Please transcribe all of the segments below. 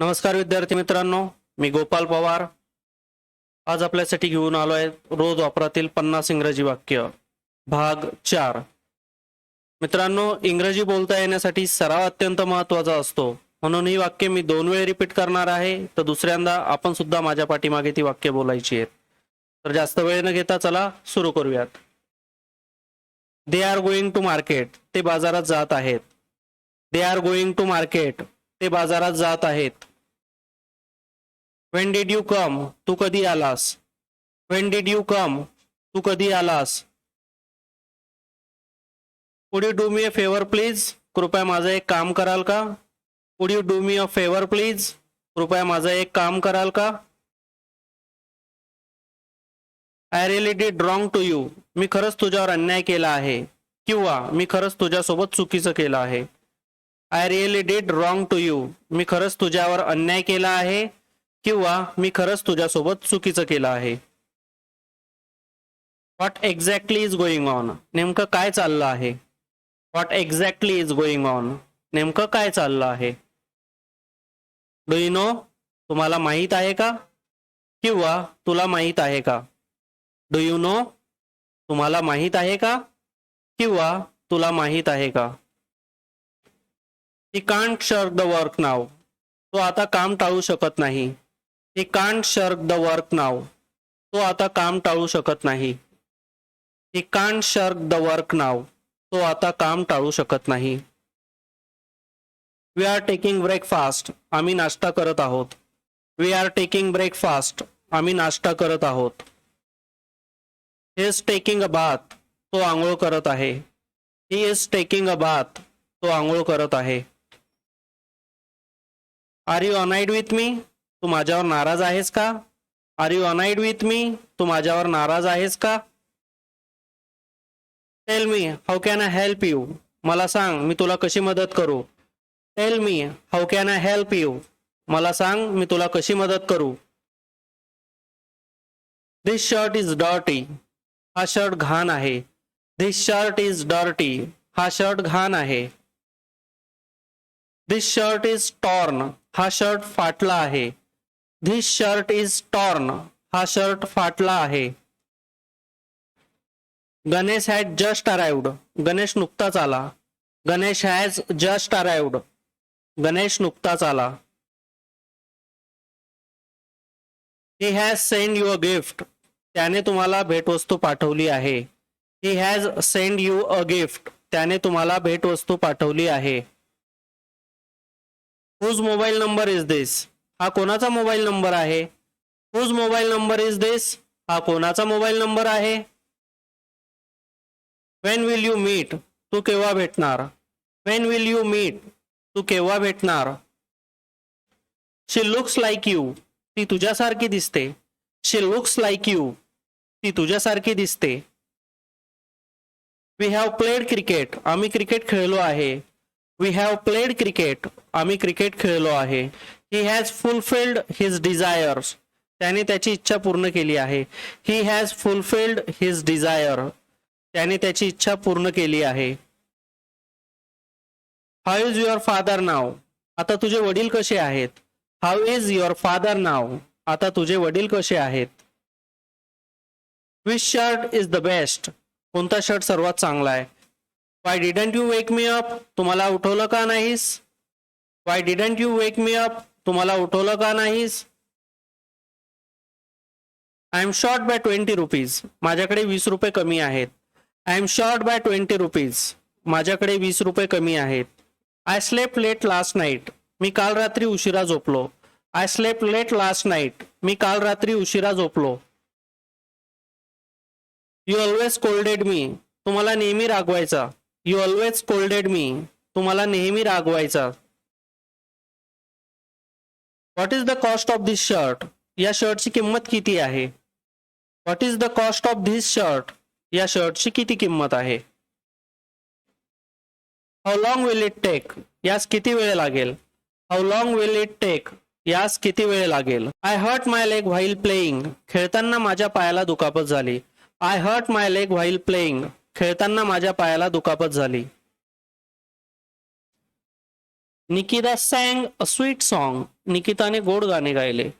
नमस्कार विद्यार्थी मित्रांनो मी गोपाल पवार. आज आपल्यासाठी घेऊन आलो आहे रोज वापरातील पन्नास इंग्रजी वाक्य भाग चार. मित्रांनो इंग्रजी बोलता येण्यासाठी सराव अत्यंत महत्त्वाचा असतो. म्हणून ही वाक्य मी दोन वेळ रिपीट करणार आहे तर दुसऱ्यांदा आपण सुद्धा माझ्या पाठीमागे ती वाक्य बोलायची आहेत. तर जास्त वेळ न घेता चला सुरू करूयात. They are going to market ते बाजारात जात आहेत. They are going to market ते बाजारात जात आहेत. वेन डिड यू कम तू कधी आलास? वेन डिड यू कम तू कधी आलास? पुढे do me a favour please कृपया माझं एक काम कराल का? पुढे do me a favour please कृपया माझं एक काम कराल का? I really did wrong to you मी खरंच तुझ्यावर अन्याय केला आहे. किंवा मी खरंच तुझ्यासोबत चुकीचं केलं आहे. I really did wrong to you मी खरंच तुझ्यावर अन्याय केला आहे किंवा मी खरंच तुझ्यासोबत चुकीचं केलं आहे. What exactly is going on नेमकं काय चाललं आहे? What exactly is going on नेमकं काय चाललं आहे? डू यू नो तुम्हाला माहीत आहे का? किंवा तुला माहीत आहे का? डू यू नो तुम्हाला माहीत आहे का? किंवा तुला माहीत आहे का? He can't shirk the work now तो आता काम टाळू शकत नाही. He can't shirk the work now तो आता काम टाळू शकत नाही. He can't shirk the work now तो आता काम टाळू शकत नाही. वी आर टेकिंग ब्रेकफास्ट आम्ही नाश्ता करत आहोत. वी आर टेकिंग ब्रेकफास्ट आम्ही नाश्ता करत आहोत. He is taking a bath तो आंघोळ करत आहे. He is taking a bath तो आंघोळ करत आहे. Are you annoyed with me तू माझ्यावर नाराज आहेस का? Are you annoyed with me तू माझ्यावर नाराज आहेस का? Tell me how can I help you मला सांग मी तुला कशी मदत करू? Tell me how can I help you मला सांग मी तुला कशी मदत करू? दिस शर्ट इज डॉटी हा शर्ट घाण आहे. दिस शर्ट इज डॉर्टी हा शर्ट घाण आहे. दिस शर्ट इज टॉर्न हा शर्ट फाटला आहे. धिस शर्ट इज़ टॉर्न हा शर्ट फाटला आहे. Ganesh has just arrived Ganesh नुकताच आला. Ganesh has just arrived Ganesh नुकताच आला. He has send you a gift त्याने तुम्हाला भेटवस्तू पाठवली आहे. He has send you a gift त्याने तुम्हाला भेटवस्तू पाठवली आहे. Whose mobile number is this हा कोणाचा मोबाईल नंबर आहे? Whose mobile number is this हा कोणाचा मोबाईल नंबर आहे? वेन विल यू मीट तू केव्हा भेटणार? वेन विल यू मीट तू केव्हा भेटणार? शी लुक्स लाईक यू ती तुझ्यासारखी दिसते. शी लुक्स लाईक यू ती तुझ्यासारखी दिसते. वी हॅव प्लेड क्रिकेट आम्ही क्रिकेट खेळलो आहे. वी हॅव प्लेड क्रिकेट आम्ही क्रिकेट खेळलो आहे. He has fulfilled his desires त्याने त्याची इच्छा पूर्ण केली आहे. He has fulfilled his desire त्याने त्याची इच्छा पूर्ण केली आहे. How is your father now आता तुझे वडील कसे आहेत? How is your father now आता तुझे वडील कसे आहेत? Which shirt is the best कोणता शर्ट सर्वात चांगला आहे? Why didn't you wake me up तुम्हाला उठवलं का नाहीस? Why didn't you wake me up तुम्हाला उठवलं का नाहीस? I am short by twenty rupees माझ्याकडे वीस रुपये कमी आहेत. I am short by twenty rupees माझ्याकडे वीस रुपये कमी आहेत. I slept late last night मी काल रात्री उशिरा झोपलो. I slept late last night मी काल रात्री उशिरा झोपलो. यू ऑलवेज कोल्डेड मी तुम्हाला नेहमी रागवायचा. यू ऑलवेज कोल्डेड मी तुम्हाला नेहमी रागवायचा. What is the cost of this shirt या शर्टची किंमत किती आहे? What is the cost of this shirt या शर्टची किती किंमत आहे? How long will it take यास किती वेळ लागेल? How long will it take यास किती वेळ लागेल? I hurt my leg while playing खेळताना माझ्या पायाला दुखापत झाली. I hurt my leg while playing खेळताना माझ्या पायाला दुखापत झाली. Nikita sang a sweet song निकिताने गोड गाणे गायले.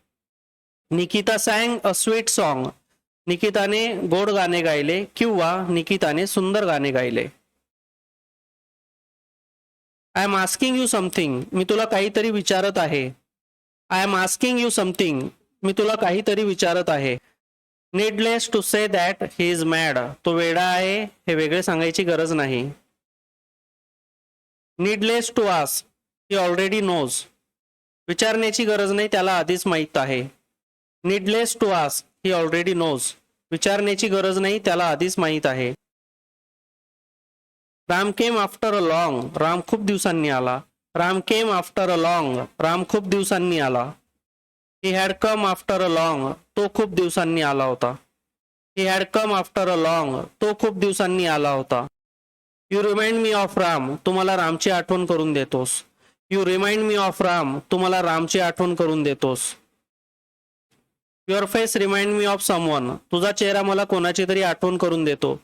Nikita sang a sweet song निकिताने गोड गाणे गायले किंवा निकिताने सुंदर गाणे गायले. I am asking you something मी तुला काहीतरी विचारत आहे. I am asking you something मी तुला काहीतरी विचारत आहे. Needless to say that he is mad तो वेडा आहे हे वेगळे सांगायची गरज नाही. नीडलेस टू आस ही ऑलरेडी नोज विचारण्याची गरज नाही त्याला आधीच माहीत आहे. नीडलेस टू आस ही ऑलरेडी नोज विचारण्याची गरज नाही त्याला आधीच माहीत आहे. Ram came after a long Ram खूप दिवसांनी आला. Ram came after a long Ram खूप दिवसांनी आला. He had come after a long तो खूप दिवसांनी आला होता. He had come after a long तो खूप दिवसांनी आला होता. You remind me of Ram तुम्हाला रामची आठवण करून देतोस. You remind me of Ram तुम्हाला रामची आठवण करून देतोस. Your face remind me of someone तुझा चेहरा मला कोणाची तरी आठवण करून देतो.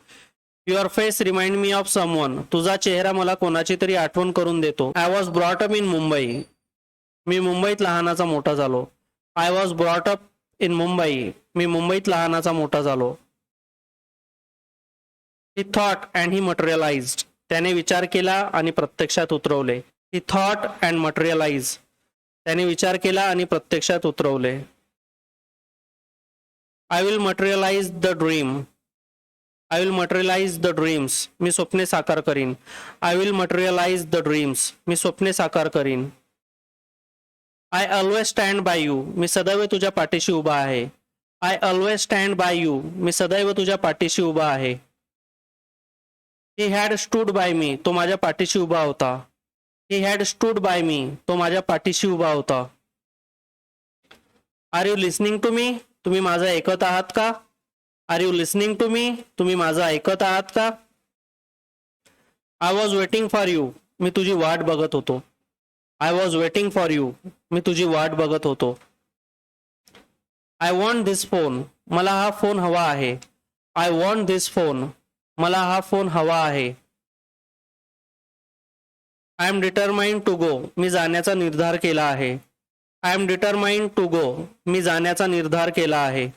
Your face remind me of someone तुझा चेहरा मला कोणाची तरी आठवण करून देतो. I was brought up in Mumbai मी मुंबईत लहानाचा मोठा झालो. I was brought up in Mumbai मी मुंबईत लहानाचा मोठा झालो. He thought and he materialize त्याने विचार केला आणि प्रत्यक्षात उतरवले. ही थॉट अँड मटेरियलाइज त्याने विचार केला आणि प्रत्यक्षात उतरवले. I will materialize the dream I will materialize the dreams मी स्वप्ने साकार करीन. I will materialize the dreams मी स्वप्ने साकार करीन. I always stand by you मी सदैव तुझ्या पाठीशी उभा आहे. I always stand by you मी सदैव तुझ्या पाठीशी उभा आहे. He had stood by me तो माझ्या पाठीशी उभा होता. He had stood by me तो माझ्या पाठीशी उभा होता. Are you listening to me तुम्ही माझं ऐकत आहात का? Are you listening to me तुम्ही माझं ऐकत आहात का? I was waiting for you मी तुझी वाट बघत होतो. I was waiting for you मी तुझी वाट बघत होतो. आय वॉन्ट धिस फोन मला हा फोन हवा आहे. आय वॉन्ट धिस फोन मला हा फोन हवा आहे. I am determined to go मी जाण्याचा निर्धार केला आहे. I am determined to go मी जाण्याचा निर्धार केला आहे.